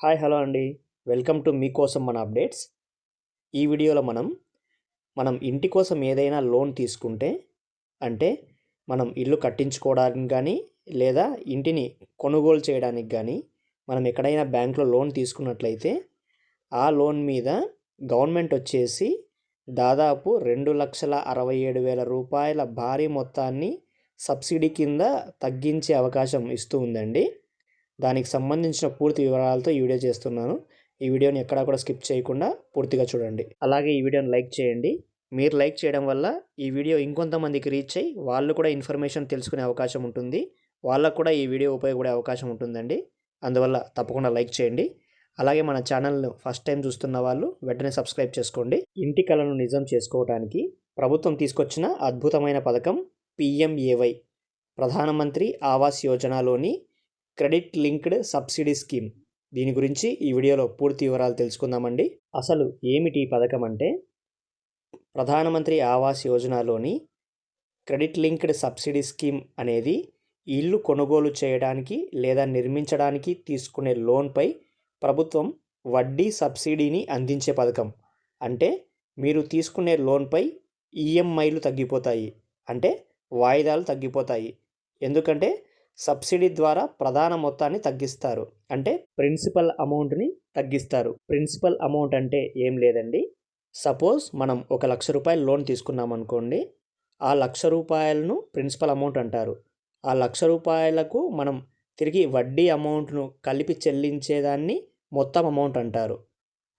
Hi hello అండి. Welcome to మీకోసం మన అప్డేట్స్. ఈ వీడియోలో మనం మనం ఇంటి కోసం ఏదైనా లోన్ తీసుకుంటే అంటే మనం ఇల్లు కట్టించుకోవడానికి కానీ లేదా ఇంటిని కొనుగోలు చేయడానికి కానీ మనం ఎక్కడైనా బ్యాంక్లో లోన్ తీసుకున్నట్లయితే ఆ లోన్ మీద గవర్నమెంట్ వచ్చేసి దాదాపు రెండు లక్షల అరవై ఏడు వేల రూపాయల భారీ మొత్తాన్ని సబ్సిడీ కింద తగ్గించే అవకాశం ఇస్తూ ఉందండి. దానికి సంబంధించిన పూర్తి వివరాలతో ఈ వీడియో చేస్తున్నాను. ఈ వీడియోని ఎక్కడా కూడా స్కిప్ చేయకుండా పూర్తిగా చూడండి. అలాగే ఈ వీడియోని లైక్ చేయండి. మీరు లైక్ చేయడం వల్ల ఈ వీడియో ఇంకొంతమందికి రీచ్ అయ్యి వాళ్ళు కూడా ఇన్ఫర్మేషన్ తెలుసుకునే అవకాశం ఉంటుంది. వాళ్ళకు కూడా ఈ వీడియో ఉపయోగపడే అవకాశం ఉంటుందండి. అందువల్ల తప్పకుండా లైక్ చేయండి. అలాగే మన ఛానల్ను ఫస్ట్ టైం చూస్తున్న వాళ్ళు వెంటనే సబ్స్క్రైబ్ చేసుకోండి. ఇంటి కళను నిజం చేసుకోవడానికి ప్రభుత్వం తీసుకొచ్చిన అద్భుతమైన పథకం పిఎంఏవై. ప్రధానమంత్రి ఆవాస్ యోజనలోని క్రెడిట్ లింక్డ్ సబ్సిడీ స్కీమ్. దీని గురించి ఈ వీడియోలో పూర్తి వివరాలు తెలుసుకుందామండి. అసలు ఏమిటి ఈ పథకం అంటే? ప్రధానమంత్రి ఆవాస్ యోజనలోని క్రెడిట్ లింక్డ్ సబ్సిడీ స్కీమ్ అనేది ఇల్లు కొనుగోలు చేయడానికి లేదా నిర్మించడానికి తీసుకునే లోన్పై ప్రభుత్వం వడ్డీ సబ్సిడీని అందించే పథకం. అంటే మీరు తీసుకునే లోన్పై ఈఎంఐలు తగ్గిపోతాయి. అంటే వాయిదాలు తగ్గిపోతాయి. ఎందుకంటే సబ్సిడీ ద్వారా ప్రధాన మొత్తాన్ని తగ్గిస్తారు. అంటే ప్రిన్సిపల్ అమౌంట్ని తగ్గిస్తారు. ప్రిన్సిపల్ అమౌంట్ అంటే ఏం లేదండి. సపోజ్ మనం ఒక లక్ష రూపాయలు లోన్ తీసుకున్నాం అనుకోండి. ఆ లక్ష రూపాయలను ప్రిన్సిపల్ అమౌంట్ అంటారు. ఆ లక్ష రూపాయలకు మనం తిరిగి వడ్డీ అమౌంట్ను కలిపి చెల్లించేదాన్ని మొత్తం అమౌంట్ అంటారు.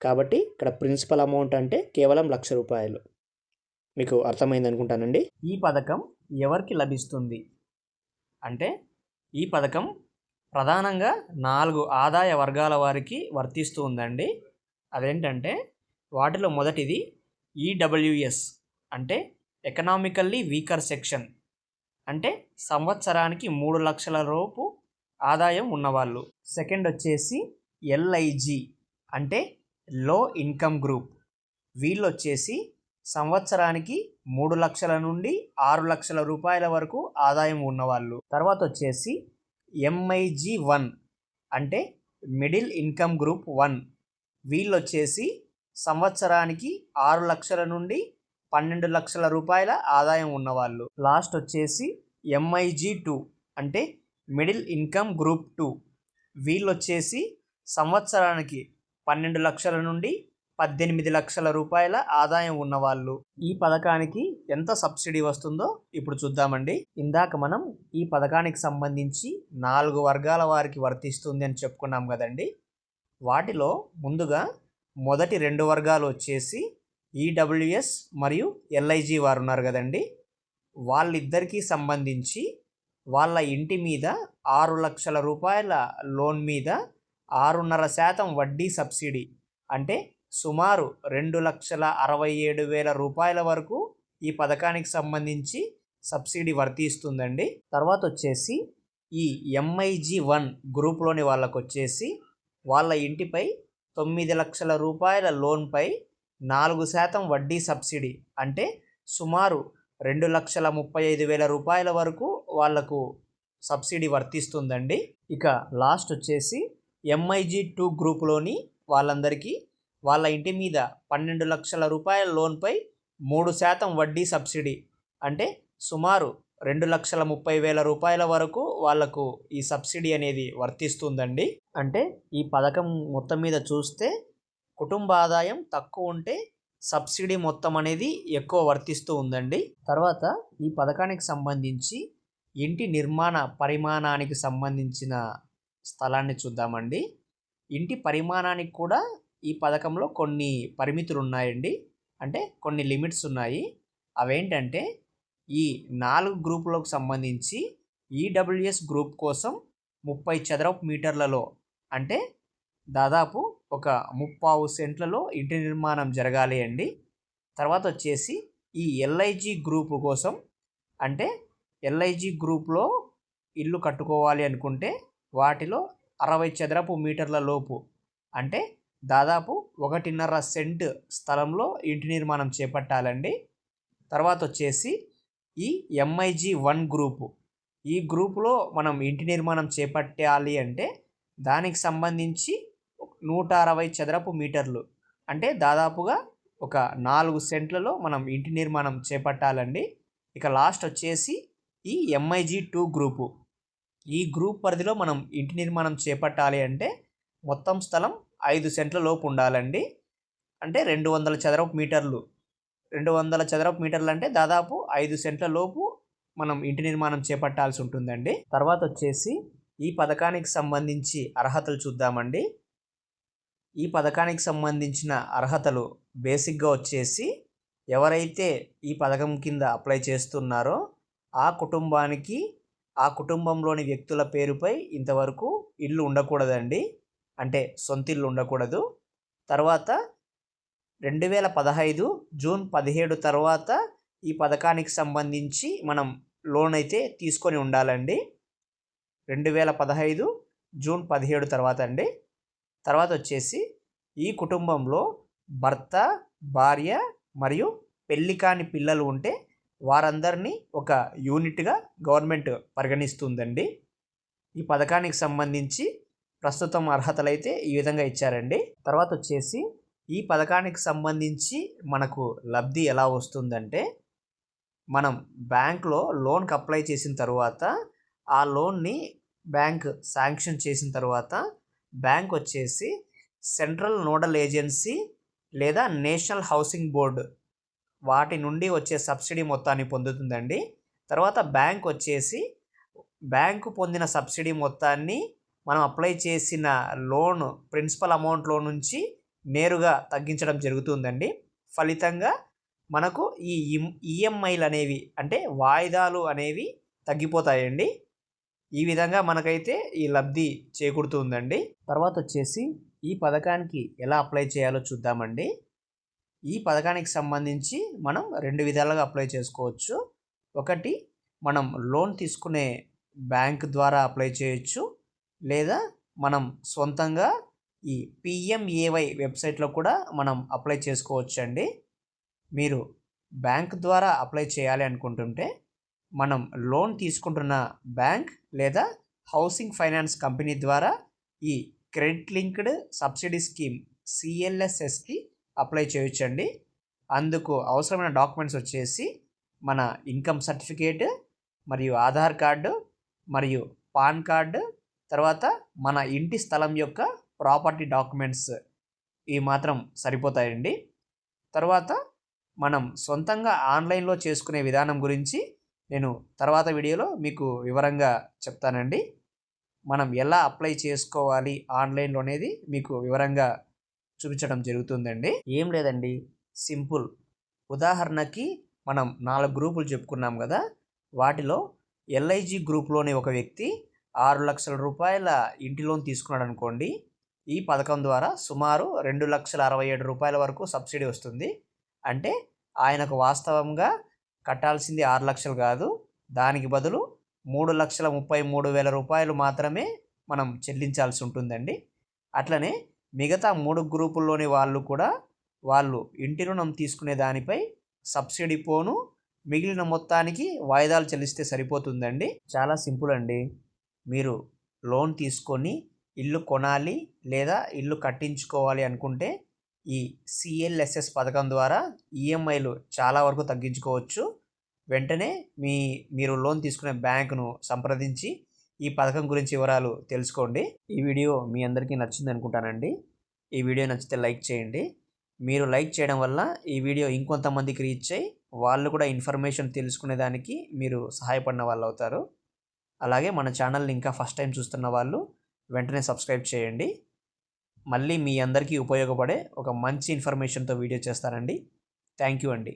కాబట్టి ఇక్కడ ప్రిన్సిపల్ అమౌంట్ అంటే కేవలం లక్ష రూపాయలు. మీకు అర్థమైంది అనుకుంటానండి ఈ పథకం ఎవరికి లభిస్తుంది? అంటే ఈ పథకం ప్రధానంగా నాలుగు ఆదాయ వర్గాల వారికి వర్తిస్తూ ఉందండి. అదేంటంటే వాటిలో మొదటిది ఈడబ్ల్యూఎస్ అంటే ఎకనామికల్లీ వీకర్ సెక్షన్ అంటే సంవత్సరానికి మూడు లక్షల లోపు ఆదాయం ఉన్నవాళ్ళు. సెకండ్ వచ్చేసి ఎల్ఐజి అంటే లో ఇన్కమ్ గ్రూప్. వీళ్ళు వచ్చేసి సంవత్సరానికి మూడు లక్షల నుండి ఆరు లక్షల రూపాయల వరకు ఆదాయం ఉన్నవాళ్ళు. తర్వాత వచ్చేసి ఎంఐజి వన్ అంటే మిడిల్ ఇన్కమ్ గ్రూప్ వన్. వీళ్ళు వచ్చేసి సంవత్సరానికి ఆరు లక్షల నుండి పన్నెండు లక్షల రూపాయల ఆదాయం ఉన్నవాళ్ళు. లాస్ట్ వచ్చేసి ఎంఐజి టూ అంటే మిడిల్ ఇన్కమ్ గ్రూప్ టూ వీళ్ళు వచ్చేసి సంవత్సరానికి పన్నెండు లక్షల నుండి పద్దెనిమిది లక్షల రూపాయల ఆదాయం ఉన్నవాళ్ళు. ఈ పథకానికి ఎంత సబ్సిడీ వస్తుందో ఇప్పుడు చూద్దామండి. ఇందాక మనం ఈ పథకానికి సంబంధించి నాలుగు వర్గాల వారికి వర్తిస్తుంది అని చెప్పుకున్నాం కదండి. వాటిలో ముందుగా మొదటి రెండు వర్గాలు వచ్చేసి ఈడబ్ల్యూఎస్ మరియు ఎల్ఐజి వారు ఉన్నారు కదండి. వాళ్ళిద్దరికీ సంబంధించి వాళ్ళ ఇంటి మీద ఆరు లక్షల రూపాయల లోన్ మీద ఆరున్నర శాతం వడ్డీ సబ్సిడీ అంటే సుమారు రెండు లక్షల అరవై ఏడు వేల రూపాయల వరకు ఈ పథకానికి సంబంధించి సబ్సిడీ వర్తిస్తుందండి. తర్వాత వచ్చేసి ఈ ఎంఐజి వన్ గ్రూప్లోని వాళ్ళకు వచ్చేసి వాళ్ళ ఇంటిపై తొమ్మిది లక్షల రూపాయల లోన్పై నాలుగు శాతం వడ్డీ సబ్సిడీ అంటే సుమారు రెండు లక్షల ముప్పై ఐదు వేల రూపాయల వరకు వాళ్ళకు సబ్సిడీ వర్తిస్తుందండి. ఇక లాస్ట్ వచ్చేసి ఎంఐజి టూ గ్రూప్లోని వాళ్ళందరికీ వాళ్ళ ఇంటి మీద పన్నెండు లక్షల రూపాయల లోన్పై మూడు శాతం వడ్డీ సబ్సిడీ. అంటే సుమారు రెండు లక్షల ముప్పై వేల రూపాయల వరకు వాళ్ళకు ఈ సబ్సిడీ అనేది వర్తిస్తుందండి. అంటే ఈ పథకం మొత్తం మీద చూస్తే కుటుంబ ఆదాయం తక్కువ ఉంటే సబ్సిడీ మొత్తం అనేది ఎక్కువ వర్తిస్తూ ఉందండి. తర్వాత ఈ పథకానికి సంబంధించి ఇంటి నిర్మాణ పరిమాణానికి సంబంధించిన స్థలాన్ని చూద్దామండి. ఇంటి పరిమాణానికి కూడా ఈ పథకంలో కొన్ని పరిమితులు ఉన్నాయండి అంటే కొన్ని లిమిట్స్ ఉన్నాయి. అవేంటంటే ఈ నాలుగు గ్రూపులకు సంబంధించి ఈడబ్ల్యూఎస్ గ్రూప్ కోసం ముప్పై చదరపు మీటర్లలో అంటే దాదాపు ఒక ముప్పావు సెంట్లలో ఇంటి నిర్మాణం జరగాలి అండి. తర్వాత వచ్చేసి ఈ ఎల్ఐజి గ్రూప్ కోసం అంటే ఎల్ఐజి గ్రూప్లో ఇల్లు కట్టుకోవాలి అనుకుంటే వాటిలో అరవై చదరపు మీటర్ల లోపు అంటే దాదాపు ఒకటిన్నర సెంట్ స్థలంలో ఇంటి నిర్మాణం చేపట్టాలండి. తర్వాత వచ్చేసి ఈ ఎంఐజి వన్ గ్రూపు. ఈ గ్రూపులో మనం ఇంటి నిర్మాణం చేపట్టాలి అంటే దానికి సంబంధించి నూట అరవై చదరపు మీటర్లు. అంటే దాదాపుగా ఒక నాలుగు సెంట్లలో మనం ఇంటి నిర్మాణం చేపట్టాలండి. ఇక లాస్ట్ వచ్చేసి ఈ ఎంఐజీ టూ గ్రూపు. ఈ గ్రూప్ పరిధిలో మనం ఇంటి నిర్మాణం చేపట్టాలి అంటే మొత్తం స్థలం ఐదు సెంట్ల లోపు ఉండాలండి. అంటే రెండు వందల చదరపు మీటర్లు. రెండు వందల చదరపు మీటర్లు అంటే దాదాపు ఐదు సెంట్ల లోపు మనం ఇంటి నిర్మాణం చేపట్టాల్సి ఉంటుందండి. తర్వాత వచ్చేసి ఈ పథకానికి సంబంధించి అర్హతలు చూద్దామండి. ఈ పథకానికి సంబంధించిన అర్హతలు బేసిక్గా వచ్చేసి ఎవరైతే ఈ పథకం కింద అప్లై చేస్తున్నారో ఆ కుటుంబానికి ఆ కుటుంబంలోని వ్యక్తుల పేరుపై ఇంతవరకు ఇల్లు ఉండకూడదండి. అంటే సొంతిల్లు ఉండకూడదు తర్వాత రెండు వేల పదహైదు జూన్ పదిహేడు తర్వాత ఈ పథకానికి సంబంధించి మనం లోన్ అయితే తీసుకొని ఉండాలండి. రెండు వేల పదహైదు జూన్ పదిహేడు తర్వాత అండి. తర్వాత వచ్చేసి ఈ కుటుంబంలో భర్త భార్య మరియు పెళ్ళి కాని పిల్లలు ఉంటే వారందరినీ ఒక యూనిట్గా గవర్నమెంట్ పరిగణిస్తుందండి. ఈ పథకానికి సంబంధించి ప్రస్తుతం అర్హతలు అయితే ఈ విధంగా ఇచ్చారండి. తర్వాత వచ్చేసి ఈ పథకానికి సంబంధించి మనకు లబ్ధి ఎలా వస్తుందంటే మనం బ్యాంక్లో లోన్కి అప్లై చేసిన తర్వాత ఆ లోన్ని బ్యాంక్ శాంక్షన్ చేసిన తర్వాత బ్యాంక్ వచ్చేసి సెంట్రల్ నోడల్ ఏజెన్సీ లేదా నేషనల్ హౌసింగ్ బోర్డు వాటి నుండి వచ్చే సబ్సిడీ మొత్తాన్ని పొందుతుందండి. తర్వాత బ్యాంక్ వచ్చేసి బ్యాంకు పొందిన సబ్సిడీ మొత్తాన్ని మనం అప్లై చేసిన లోన్ ప్రిన్సిపల్ అమౌంట్లో నుంచి నేరుగా తగ్గించడం జరుగుతుందండి. ఫలితంగా మనకు ఈ ఈఎంఐలు అనేవి అంటే వాయిదాలు అనేవి తగ్గిపోతాయండి. ఈ విధంగా మనకైతే ఈ లబ్ధి చేకూరుతుందండి. తర్వాత వచ్చేసి ఈ పథకానికి ఎలా అప్లై చేయాలో చూద్దామండి. ఈ పథకానికి సంబంధించి మనం రెండు విధాలుగా అప్లై చేసుకోవచ్చు. ఒకటి మనం లోన్ తీసుకునే బ్యాంక్ ద్వారా అప్లై చేయొచ్చు. లేదా మనం సొంతంగా ఈ పిఎంఏవై వెబ్సైట్లో కూడా మనం అప్లై చేసుకోవచ్చు అండి మీరు బ్యాంక్ ద్వారా అప్లై చేయాలి అనుకుంటుంటే మనం లోన్ తీసుకుంటున్న బ్యాంక్ లేదా హౌసింగ్ ఫైనాన్స్ కంపెనీ ద్వారా ఈ క్రెడిట్ లింక్డ్ సబ్సిడీ స్కీమ్ సిఎల్ఎస్ఎస్కి అప్లై చేయొచ్చండి. అందుకు అవసరమైన డాక్యుమెంట్స్ వచ్చేసి మన ఇన్కమ్ సర్టిఫికేట్ మరియు ఆధార్ కార్డు మరియు పాన్ కార్డు తర్వాత మన ఇంటి స్థలం యొక్క ప్రాపర్టీ డాక్యుమెంట్స్ ఈ మాత్రం సరిపోతాయండి. తర్వాత మనం సొంతంగా ఆన్లైన్లో చేసుకునే విధానం గురించి నేను తర్వాత వీడియోలో మీకు వివరంగా చెప్తానండి. మనం ఎలా అప్లై చేసుకోవాలి ఆన్లైన్లో అనేది మీకు వివరంగా చూపించడం జరుగుతుందండి. ఏం లేదండి. సింపుల్. ఉదాహరణకి మనం నాలుగు గ్రూపులు చెప్పుకున్నాం కదా వాటిలో ఎల్ఐజి గ్రూప్లోని ఒక వ్యక్తి ఆరు లక్షల రూపాయల ఇంటి లోన్ తీసుకున్నాడు అనుకోండి ఈ పథకం ద్వారా సుమారు రెండు లక్షల అరవై ఏడు రూపాయల వరకు సబ్సిడీ వస్తుంది. అంటే ఆయనకు వాస్తవంగా కట్టాల్సింది ఆరు లక్షలు కాదు దానికి బదులు మూడు లక్షల ముప్పై మూడు వేల రూపాయలు మాత్రమే మనం చెల్లించాల్సి ఉంటుందండి. అట్లనే మిగతా మూడు గ్రూపుల్లోని వాళ్ళు కూడా వాళ్ళు ఇంటి రుణం తీసుకునే దానిపై సబ్సిడీ పోను మిగిలిన మొత్తానికి వాయిదాలు చెల్లిస్తే సరిపోతుందండి. చాలా సింపుల్ అండి. మీరు లోన్ తీసుకొని ఇల్లు కొనాలి లేదా ఇల్లు కట్టించుకోవాలి అనుకుంటే ఈ సిఎల్ఎస్ఎస్ పథకం ద్వారా ఈఎంఐలు చాలా వరకు తగ్గించుకోవచ్చు. వెంటనే మీ మీరు లోన్ తీసుకునే బ్యాంకును సంప్రదించి ఈ పథకం గురించి వివరాలు తెలుసుకోండి. ఈ వీడియో మీ అందరికీ నచ్చింది అనుకుంటానండి. ఈ వీడియో నచ్చితే లైక్ చేయండి. మీరు లైక్ చేయడం వల్ల ఈ వీడియో ఇంకొంతమందికి రీచ్ అయ్యి వాళ్ళు కూడా ఇన్ఫర్మేషన్ తెలుసుకునేదానికి మీరు సహాయపడిన వాళ్ళు అవుతారు అలాగే మన ఛానల్ని ఇంకా ఫస్ట్ టైం చూస్తున్న వాళ్ళు వెంటనే సబ్స్క్రైబ్ చేయండి. మళ్ళీ మీ అందరికీ ఉపయోగపడే ఒక మంచి ఇన్ఫర్మేషన్తో వీడియో చేస్తానండి. థ్యాంక్ యూ అండి.